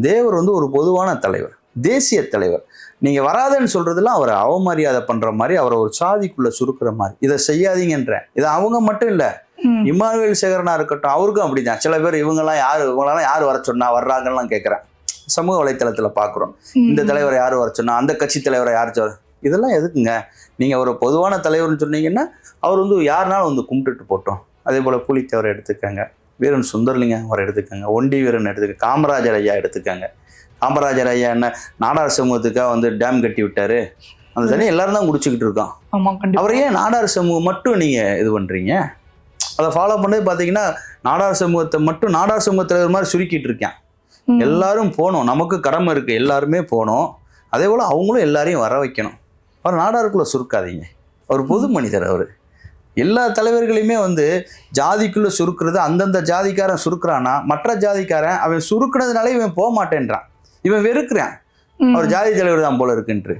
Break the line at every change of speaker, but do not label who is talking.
தேவர் வந்து ஒரு பொதுவான தலைவர் தேசிய தலைவர். நீங்க வராதன்னு சொல்றதெல்லாம் அவரை அவமரியாதை பண்ற மாதிரி அவரை ஒரு சாதிக்குள்ள சுருக்குற மாதிரி. இதை செய்யாதீங்கன்றேன். இது அவங்க மட்டும் இல்ல. இமானுவேல் சேகரனா இருக்கட்டும் அவருக்கும் அப்படிதான். சில பேர் இவங்கெல்லாம் யாரு இவங்கெல்லாம் யார் வர சொன்னா வர்றாங்கலாம் கேட்குறேன் சமூக வலைத்தளத்துல பாக்குறோம். இந்த தலைவரை யார் வர சொன்னா அந்த கட்சி தலைவரை யார் இதெல்லாம் எதுக்குங்க? நீங்க ஒரு பொதுவான தலைவர்னு சொன்னீங்கன்னா அவர் வந்து யாருனாலும் வந்து கும்பிட்டுட்டு போட்டோம். அதே போல புலித்தேவரை எடுத்துக்கங்க. வீரன் சுந்தர்லிங்கம் அவரை எடுத்துக்கங்க. ஒண்டி வீரன் எடுத்துக்க காமராஜர் ஐயா எடுத்துக்கங்க. காமராஜர் ஐயா என்ன நாடார் சமூகத்துக்காக வந்து டேம் கட்டி விட்டாரு. அந்த தண்ணி எல்லாரும் தான் குடிச்சுக்கிட்டு இருக்கோம். அவரை ஏன் நாடார் சமூகம் மட்டும் நீங்க இது பண்றீங்க? அதை ஃபாலோ பண்ணது பார்த்தீங்கன்னா நாடார் சமூகத்தை மட்டும் நாடார் சமூகத்தில் மாதிரி சுருக்கிட்டு இருக்கேன். எல்லாரும் போகணும் நமக்கு கடமை இருக்கு. எல்லாருமே போகணும் அதே போல் அவங்களும் எல்லாரையும் வர வைக்கணும். அவர் நாடாருக்குள்ள சுருக்காதீங்க. அவர் பொது மனிதர் அவர். எல்லா தலைவர்களையுமே வந்து ஜாதிக்குள்ள சுருக்குறது அந்தந்த ஜாதிக்காரன் சுருக்குறானா மற்ற ஜாதிக்காரன் அவன் சுருக்குனதுனால இவன் போக மாட்டேன்றான் இவன் வெறுக்கிறான். அவர் ஜாதி தலைவர் தான் போல இருக்குன்ட்டு.